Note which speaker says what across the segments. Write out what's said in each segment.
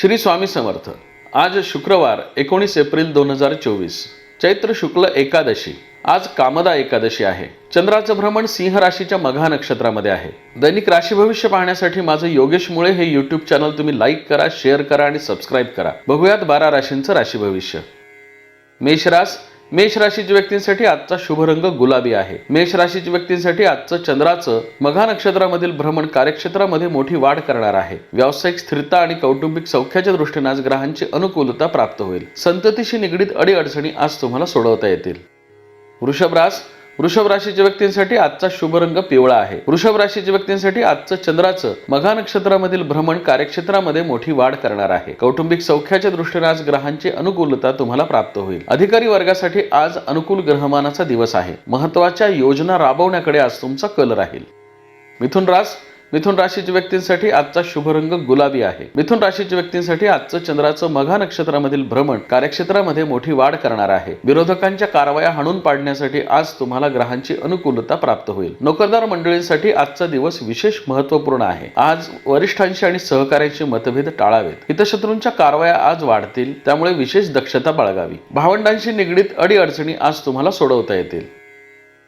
Speaker 1: श्री स्वामी समर्थ. आज शुक्रवार एकोणीस एप्रिल दोन हजार चोवीस. चैत्र शुक्ल एकादशी. आज कामदा एकादशी आहे. चंद्राचं भ्रमण सिंह राशीच्या मघा नक्षत्रामध्ये आहे. दैनिक राशी भविष्य पाहण्यासाठी माझं योगेश मुळे हे युट्यूब चॅनल तुम्ही लाईक करा शेअर करा आणि सबस्क्राईब करा. बघूयात बारा राशींचं राशी भविष्य. मेषरास मेष राशीच्या व्यक्तींसाठी आजचा शुभ रंग गुलाबी आहे. मेष राशीच्या व्यक्तींसाठी आजचं चंद्राचं मघा नक्षत्रामधील भ्रमण कार्यक्षेत्रामध्ये मोठी वाढ करणार आहे. व्यावसायिक स्थिरता आणि कौटुंबिक सौख्याच्या दृष्टीने आज ग्रहांची अनुकूलता प्राप्त होईल. संततीशी निगडीत अडीअडचणी आज तुम्हाला सोडवता येतील. वृषभरास वृषभ राशीच्या व्यक्तींसाठी आजचा शुभ रंग पिवळा आहे. वृषभ राशीच्या व्यक्तींसाठी आजचं चंद्राचं मघा नक्षत्रामधील भ्रमण कार्यक्षेत्रामध्ये मोठी वाढ करणार आहे. कौटुंबिक सौख्याच्या दृष्टीने आज ग्रहांची अनुकूलता तुम्हाला प्राप्त होईल. अधिकारी वर्गासाठी आज अनुकूल ग्रहमानाचा दिवस आहे. महत्त्वाच्या योजना राबवण्याकडे आज तुमचा कल राहील. मिथुन रास मिथुन राशीच्या व्यक्तींसाठी आजचा शुभ रंग गुलाबी आहे. मिथुन राशीच्या व्यक्तींसाठी आजचं चंद्राचं मघा नक्षत्रामधील भ्रमण कार्यक्षेत्रामध्ये मोठी वाढ करणार आहे. विरोधकांच्या कारवाया हाणून पाडण्यासाठी आज तुम्हाला ग्रहांची अनुकूलता प्राप्त होईल. नोकरदार मंडळींसाठी आजचा दिवस विशेष महत्त्वपूर्ण आहे. आज वरिष्ठांशी आणि सहकार्यांशी मतभेद टाळावेत. हितशत्रूंच्या कारवाया आज वाढतील त्यामुळे विशेष दक्षता बाळगावी. भावंडांशी निगडीत अडीअडचणी आज तुम्हाला सोडवता येतील.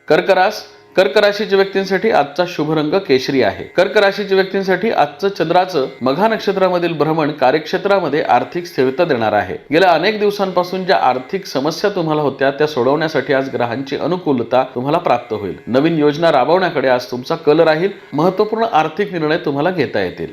Speaker 1: कर्करास कर्क राशीच्या व्यक्तींसाठी आजचा शुभ रंग केशरी आहे. कर्क राशीच्या व्यक्तींसाठी आजचं चंद्राचं मघा नक्षत्रामधील भ्रमण कार्यक्षेत्रामध्ये आर्थिक स्थिरता देणार आहे. गेल्या अनेक दिवसांपासून ज्या आर्थिक समस्या तुम्हाला होत्या त्या सोडवण्यासाठी आज ग्रहांची अनुकूलता तुम्हाला प्राप्त होईल. नवीन योजना राबवण्याकडे आज तुमचा कल राहील. महत्त्वपूर्ण आर्थिक निर्णय तुम्हाला घेता येतील.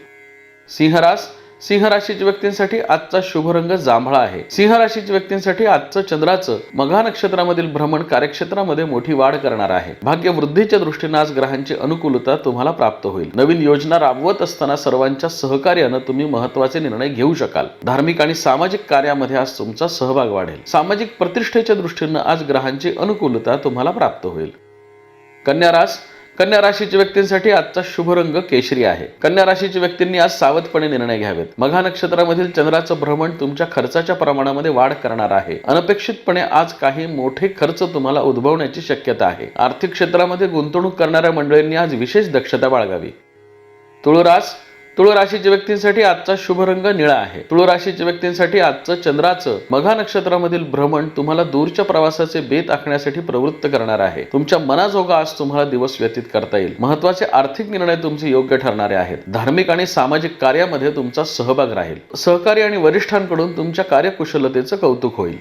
Speaker 1: सिंहरास सिंह राशीच्या व्यक्तींसाठी आजचा शुभ रंग जांभळा आहे. सिंह राशीच्या व्यक्तींसाठी आजचं चंद्राचं मघा नक्षत्रामधील भ्रमण कार्यक्षेत्रामध्ये मोठी वाढ करणार आहे. भाग्य वृद्धीच्या दृष्टीने आज ग्रहांची अनुकूलता तुम्हाला प्राप्त होईल. नवीन योजना राबवत असताना सर्वांच्या सहकार्यानं तुम्ही महत्त्वाचे निर्णय घेऊ शकाल. धार्मिक आणि सामाजिक कार्यामध्ये आज तुमचा सहभाग वाढेल. सामाजिक प्रतिष्ठेच्या दृष्टीनं आज ग्रहांची अनुकूलता तुम्हाला प्राप्त होईल. कन्या रास कन्या राशीच्या व्यक्तींसाठी आजचा शुभ रंग केशरी आहे. कन्या राशीच्या व्यक्तींनी आज सावधपणे निर्णय घ्यावेत. मघा नक्षत्रामधील चंद्राचं भ्रमण तुमच्या खर्चाच्या प्रमाणामध्ये वाढ करणार आहे. अनपेक्षितपणे आज काही मोठे खर्च तुम्हाला उद्भवण्याची शक्यता आहे. आर्थिक क्षेत्रामध्ये गुंतवणूक करणाऱ्या मंडळींनी आज विशेष दक्षता बाळगावी. तुळरास तुळ राशीच्या व्यक्तींसाठी आजचा शुभ रंग निळा आहे. तुळ राशीच्या व्यक्तींसाठी आजचं चंद्राचं मघा नक्षत्रामधील भ्रमण तुम्हाला दूरच्या प्रवासाचे बेत आखण्यासाठी प्रवृत्त करणार आहे. तुमच्या मनाजोगा आज तुम्हाला दिवस व्यतीत करता येईल. महत्त्वाचे आर्थिक निर्णय तुमचे योग्य ठरणारे आहेत. धार्मिक आणि सामाजिक कार्यामध्ये तुमचा सहभाग राहील. सहकारी आणि वरिष्ठांकडून तुमच्या कार्यकुशलतेचं कौतुक होईल.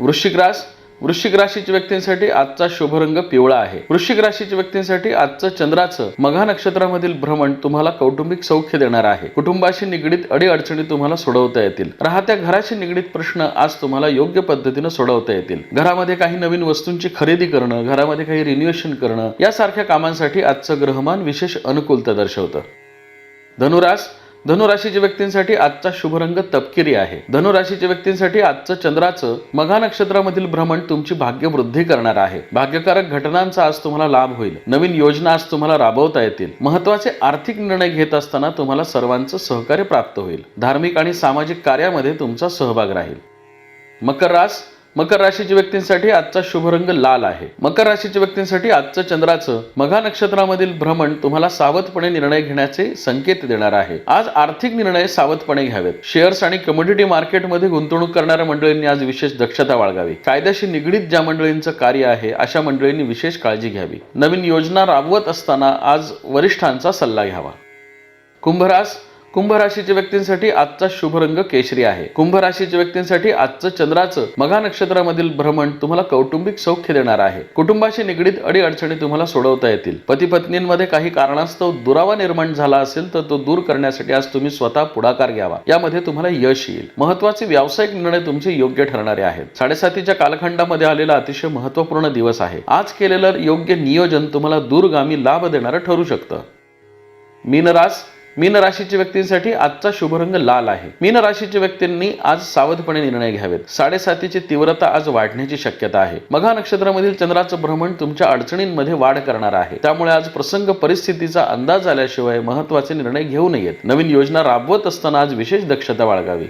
Speaker 1: वृश्चिक रास वृश्चिक राशीच्या व्यक्तींसाठी आजचा शुभ रंग पिवळा आहे. वृश्चिक राशीच्या व्यक्तींसाठी आजचं चंद्राचं मघा नक्षत्रामधील भ्रमण तुम्हाला कौटुंबिक सौख्य देणार आहे. कुटुंबाशी निगडीत अडीअडचणी तुम्हाला सोडवता येतील. राहत्या घराशी निगडीत प्रश्न आज तुम्हाला योग्य पद्धतीनं सोडवता येतील. घरामध्ये काही नवीन वस्तूंची खरेदी करणं घरामध्ये काही रिन्युएशन करणं यासारख्या कामांसाठी आजचं ग्रहमान विशेष अनुकूलता दर्शवतं. धनुरास धनुराशीच्या व्यक्तींसाठी आजचा शुभ रंग तपकिरी आहे. धनुराशीच्या व्यक्तींसाठी आजचं चंद्राचं मघा नक्षत्रामधील भ्रमण तुमची भाग्य वृद्धी करणार आहे. भाग्यकारक घटनांचा आज तुम्हाला लाभ होईल. नवीन योजना आज तुम्हाला राबवता येतील. महत्त्वाचे आर्थिक निर्णय घेत असताना तुम्हाला सर्वांचं सहकार्य प्राप्त होईल. धार्मिक आणि सामाजिक कार्यामध्ये तुमचा सहभाग राहील. मकर रास मकर राशीच्या व्यक्तींसाठी आजचा शुभ रंग लाल आहे. मकर राशीच्या व्यक्तींसाठी आजचं चंद्राचं मघा नक्षत्रामधील भ्रमण तुम्हाला सावधपणे निर्णय घेण्याचे संकेत देणार आहे. आज आर्थिक निर्णय सावधपणे घ्यावेत. शेअर्स आणि कमोडिटी मार्केटमध्ये गुंतवणूक करणाऱ्या मंडळींनी आज विशेष दक्षता बाळगावी. कायद्याशी निगडीत ज्या मंडळींचं कार्य आहे अशा मंडळींनी विशेष काळजी घ्यावी. नवीन योजना राबवत असताना आज वरिष्ठांचा सल्ला घ्यावा. कुंभरास कुंभ राशीच्या व्यक्तींसाठी आजचा शुभ रंग केशरी आहे. कुंभ राशीच्या व्यक्तींसाठी आजचं चंद्राचं मघा नक्षत्रामधील भ्रमण तुम्हाला कौटुंबिक सौख्य देणार आहे. कुटुंबाशी निगडीत अडीअडचणी तुम्हाला सोडवता येतील. पती पत्नींमध्ये काही कारणास्तव दुरावा निर्माण झाला असेल तर तो दूर करण्यासाठी आज तुम्ही स्वतः पुढाकार घ्यावा. यामध्ये तुम्हाला यश येईल. महत्त्वाचे व्यावसायिक निर्णय तुमचे योग्य ठरणारे आहेत. साडेसातीच्या कालखंडामध्ये आलेला अतिशय महत्त्वपूर्ण दिवस आहे. आज केलेलं योग्य नियोजन तुम्हाला दूरगामी लाभ देणारं ठरू शकतं. मीनरास मीन राशीच्या व्यक्तींसाठी आजचा शुभ रंग लाल आहे. मीन राशीच्या व्यक्तींनी आज सावधपणे निर्णय घ्यावेत. साडेसातीची तीव्रता आज वाढण्याची शक्यता आहे. मघा नक्षत्रामधील चंद्राचं भ्रमण तुमच्या अडचणींमध्ये वाढ करणार आहे. त्यामुळे आज प्रसंग परिस्थितीचा अंदाज आल्याशिवाय महत्त्वाचे निर्णय घेऊ नयेत. नवीन योजना राबवत असताना आज विशेष दक्षता बाळगावी.